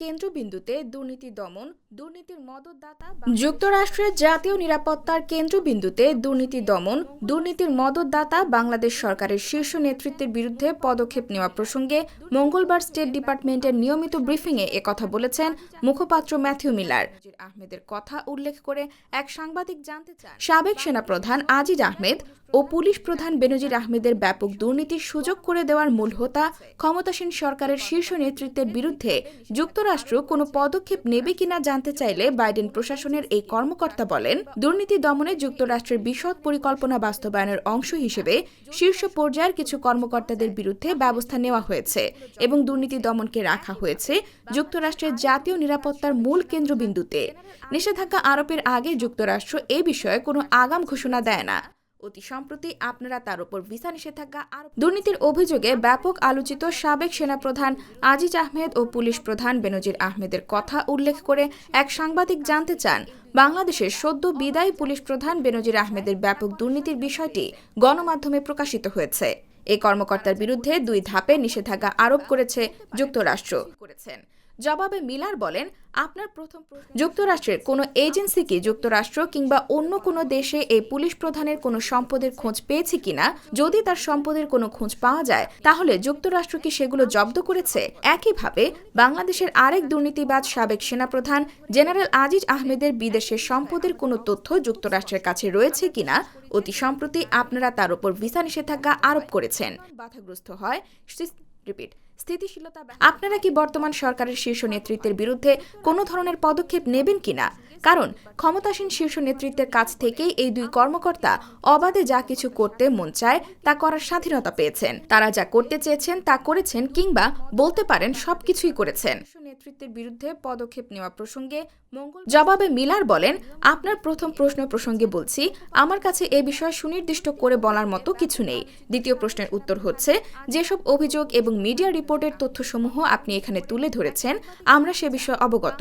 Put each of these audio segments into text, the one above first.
কেন্দ্রবিন্দুতে দুর্নীতি দমন, দুর্নীতির মদতদাতা যুক্তরাষ্ট্রের জাতীয় নিরাপত্তার কেন্দ্রবিন্দুতে দুর্নীতি দমন, দুর্নীতির মদতদাতা বাংলাদেশ সরকারের শীর্ষ নেতৃত্বের বিরুদ্ধে পদক্ষেপ নেওয়া প্রসঙ্গে মঙ্গলবার স্টেট ডিপার্টমেন্টের নিয়মিত ব্রিফিংয়ে একথা বলেছেন মুখপাত্র ম্যাথিউ মিলার। আহমেদের কথা উল্লেখ করে এক সাংবাদিক জানতে চান, সাবেক সেনাপ্রধান আজিজ আহমেদ ও পুলিশ প্রধান বেনজির আহমেদের ব্যাপক দুর্নীতির সুযোগ করে দেওয়ার মূল হোতা ক্ষমতাসীন সরকারের শীর্ষ নেতৃত্বের বিরুদ্ধে যুক্তরাষ্ট্র কোনো পদক্ষেপ নেবে কিনা জানতে চাইলে বাইডেন প্রশাসনের এই কর্মকর্তা বলেন, দুর্নীতি দমনে যুক্তরাষ্ট্রের বিশদ পরিকল্পনা বাস্তবায়নের অংশ হিসেবে শীর্ষ পর্যায়ের কিছু কর্মকর্তাদের বিরুদ্ধে ব্যবস্থা নেওয়া হয়েছে এবং দুর্নীতি দমনকে রাখা হয়েছে যুক্তরাষ্ট্রের জাতীয় নিরাপত্তার মূল কেন্দ্রবিন্দুতে। নিষেধাজ্ঞা আরোপের আগে যুক্তরাষ্ট্র এ বিষয়ে কোনো আগাম ঘোষণা দেয় না। অতি সম্প্রতি আপনারা তার উপর ভিসা নিষেধাজ্ঞা আর দুর্নীতির অভিযোগে ব্যাপক আলোচিত সাবেক সেনাপ্রধান আজিজ আহমেদ ও পুলিশ প্রধান বেনজির আহমেদের কথা উল্লেখ করে এক সাংবাদিক জানতে চান, বাংলাদেশের সদ্য বিদায়ী পুলিশ প্রধান বেনজির আহমেদের ব্যাপক দুর্নীতির বিষয়টি গণমাধ্যমে প্রকাশিত হয়েছে। এই কর্মকর্তার বিরুদ্ধে দুই ধাপে নিষেধাজ্ঞা আরোপ করেছে যুক্তরাষ্ট্র। করেছেন জবাবে মিলার বলেন, আপনার প্রথম যুক্তরাষ্ট্রের কোনো এজেন্সি কি যুক্তরাষ্ট্র কিংবা অন্য কোনো দেশে এই পুলিশ প্রধানের কোনো সম্পদের খোঁজ পেয়েছে কিনা? যদি তার সম্পদের কোনো খোঁজ পাওয়া যায়, তাহলে যুক্তরাষ্ট্র কি সেগুলো জব্দ করেছে? একইভাবে, বাংলাদেশের আরেক দুর্নীতিবাজ সাবেক সেনাপ্রধান জেনারেল আজিজ আহমেদের বিদেশের সম্পদের কোনো তথ্য যুক্তরাষ্ট্রের কাছে রয়েছে কিনা? অতি সম্প্রতি আপনারা তার উপর ভিসা নিষেধাজ্ঞা আরোপ করেছেন। বাধাগ্রস্ত হয় রিপিট। স্থিতিশীলতা আপনারা কি বর্তমান সরকারের শীর্ষ নেতৃত্বের বিরুদ্ধে কোনো ধরনের পদক্ষেপ নেবেন কিনা? কারণ ক্ষমতাসীন শীর্ষ নেতৃত্বের কাছ থেকেই এই দুই কর্মকর্তা অবাধে যা কিছু করতে মন চায় তা করার স্বাধীনতা পেয়েছেন। তারা যা করতে চেয়েছেন তা করেছেন কিংবা বলতে পারেন সবকিছুই করেছেন। নেতৃত্বের বিরুদ্ধে পদক্ষেপ নেওয়া প্রসঙ্গে মঙ্গল জবাবে মিলার বলেন আপনার প্রথম প্রশ্ন প্রসঙ্গে বলছি আমার কাছে এ বিষয়ে সুনির্দিষ্ট করে বলার মতো কিছু নেই। দ্বিতীয় প্রশ্নের উত্তর হচ্ছে যেসব অভিযোগ এবং মিডিয়া রিপোর্টের তথ্যসমূহ আপনি এখানে তুলে ধরেছেন। আমরা সে বিষয়ে অবগত।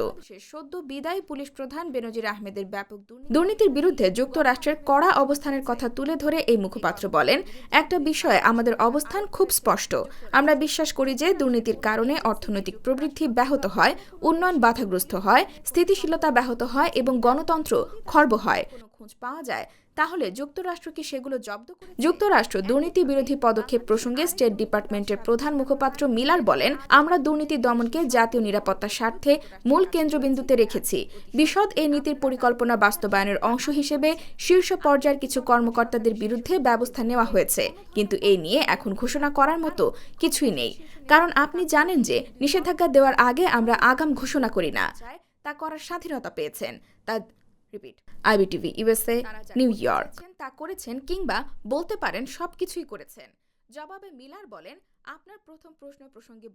সদ্য বিদায়ী পুলিশ প্রধান বেনজির আহমেদের ব্যাপক দুর্নীতির বিরুদ্ধে যুক্তরাষ্ট্রের কড়া অবস্থানের কথা তুলে ধরে এই মুখপাত্র বলেন, একটা বিষয়ে আমাদের অবস্থান খুব স্পষ্ট। আমরা বিশ্বাস করি যে দুর্নীতির কারণে অর্থনৈতিক প্রবৃদ্ধি ব্যাহত হয়, উন্নয়ন বাধাগ্রস্ত হয়, স্থিতিশীলতা ব্যাহত হয় এবং গণতন্ত্র খর্ব হয়। খোঁজ পাওয়া যায়, তাহলে যুক্তরাষ্ট্র কি সেগুলো জব্দ করে যুক্তরাষ্ট্র দুর্নীতি বিরোধী পদক্ষেপ প্রসঙ্গে স্টেট ডিপার্টমেন্টের প্রধান মুখপাত্র মিলার বলেন, আমরা দুর্নীতি দমনকে জাতীয় নিরাপত্তার স্বার্থে মূল কেন্দ্রবিন্দুতে রেখেছি। বিশদ এই নীতির পরিকল্পনা বাস্তবায়নের অংশ হিসেবে শীর্ষ পর্যায়ের কিছু কর্মকর্তাদের বিরুদ্ধে ব্যবস্থা নেওয়া হয়েছে। কিন্তু এই নিয়ে এখন ঘোষণা করার মতো কিছুই নেই। কারণ আপনি জানেন যে নিষেধাজ্ঞা দেওয়ার আগে আমরা আগাম ঘোষণা করি না। তা করার স্বাধীনতা পেয়েছেন। তা repeat IBTV USA New York. তা করেছেন কিংবা বলতে পারেন সবকিছুই করেছেন। জবাবে মিলার বলেন আপনার প্রথম প্রশ্ন প্রসঙ্গে